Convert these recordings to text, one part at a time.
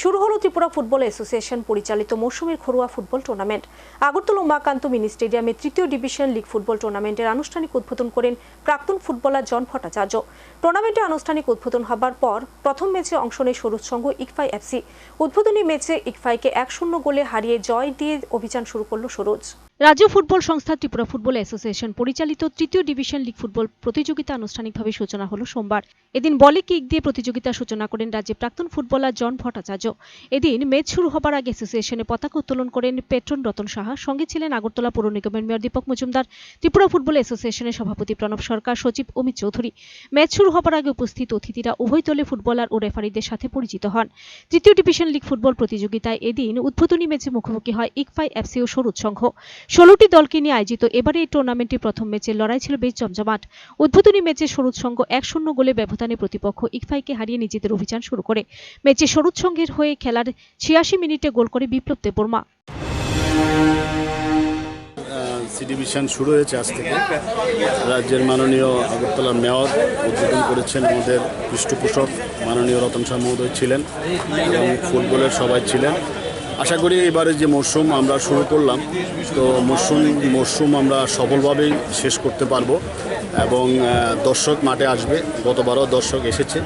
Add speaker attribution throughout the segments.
Speaker 1: শুরু হলো Tripura football association পরিচালিত মৌসুমের ঘরোয়া football tournament. Agartala Umakanta mini স্টেডিয়ামে তৃতীয় ডিভিশন লিগ ফুটবল টুর্নামেন্টের আনুষ্ঠানিক উদ্বোধন করেন প্রাক্তন ফুটবলার জন ভট্টাচার্য। টুর্নামেন্টে আনুষ্ঠানিক উদ্বোধন হবার পর প্রথম ম্যাচে অংশ নেয় সরোজ সংঘ, ইকফাই এফসি। উদ্বোধনী ম্যাচে ইকফাইকে এক শূন্য গোলে হারিয়ে জয় দিয়ে অভিযান শুরু করল সরোজ। রাজ্য ফুটবল সংস্থা ত্রিপুরা ফুটবল অ্যাসোসিয়েশন পরিচালিত তৃতীয় ডিভিশন লিগ ফুটবল প্রতিযোগিতা আনুষ্ঠানিকভাবে সূচনা হলো সোমবার। এদিন বলে কিক দিয়ে প্রতিযোগিতা সূচনা করেন রাজ্যের প্রাক্তন ফুটবলার জন ভট্টাচার্য। এদিন ম্যাচ শুরু হবার আগে অ্যাসোসিয়েশনে পতাকা উত্তোলন করেন পেট্রন রতন সাহা, সঙ্গে ছিলেন আগরতলা পৌর নিগমের মেয়র দীপক মজুমদার, ত্রিপুরা ফুটবল অ্যাসোসিয়েশনের সভাপতি প্রণব সরকার, সচিব অমিত চৌধুরী। ম্যাচ শুরু হবার আগে উপস্থিত অতিথিরা উভয় দলে ফুটবলার ও রেফারিদের সাথে পরিচিত হন। তৃতীয় ডিভিশন লিগ ফুটবল প্রতিযোগিতায় এদিন উদ্বোধনী ম্যাচে মুখোমুখি হয় ইকফাই এফসি ও সরুদ সংঘ। ষোলোটি দলকে নিয়ে আয়োজিত এবারে এই টুর্নামেন্টের প্রথম ম্যাচের লড়াই ছিল বেশ জমজমাট। উদ্বোধনী ম্যাচে সরুদ সংঘ এক শূন্য গোলে ব্যবধানে প্রতিপক্ষ ইকফাইকে হারিয়ে নিজেদের অভিযান শুরু করে। ম্যাচে সরুদ সংঘের হয়ে খেলার ছিয়াশি মিনিটে গোল করে বিপ্লব দেববর্মা।
Speaker 2: সি ডিভিশন শুরু হয়েছে আজ থেকে। রাজ্যের মাননীয় আগরতলা মেয়র উদ্বোধন করেছেন আমাদের পৃষ্ঠপোষক মাননীয় রতন শাহ মহোদয় ছিলেন এবং ফুটবলের সবাই ছিলেন। আশা করি এবারে যে মরশুম আমরা শুরু করলাম, তো মরশুম মরশুম আমরা সফলভাবেই শেষ করতে পারব এবং দর্শক মাঠে আসবে। গতবারও দর্শক এসেছে,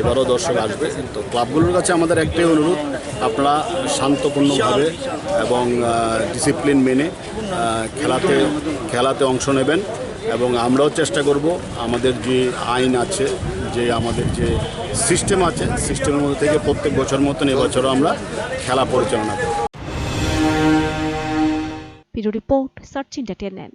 Speaker 2: এবারও দর্শক আসবে। তো ক্লাবগুলোর কাছে আমাদের একটাই অনুরোধ, আপনারা শান্তপূর্ণভাবে এবং ডিসিপ্লিন মেনে খেলাতে খেলাতে অংশ নেবেন। এবং আমরাও চেষ্টা করব আমাদের যে আইন আছে, যে আমাদের যে সিস্টেম আছে, সিস্টেমের মধ্যে থেকে প্রত্যেক বছর মতন এবছরও আমরা খেলা পরিচালনা করব।
Speaker 1: Report, search entertainment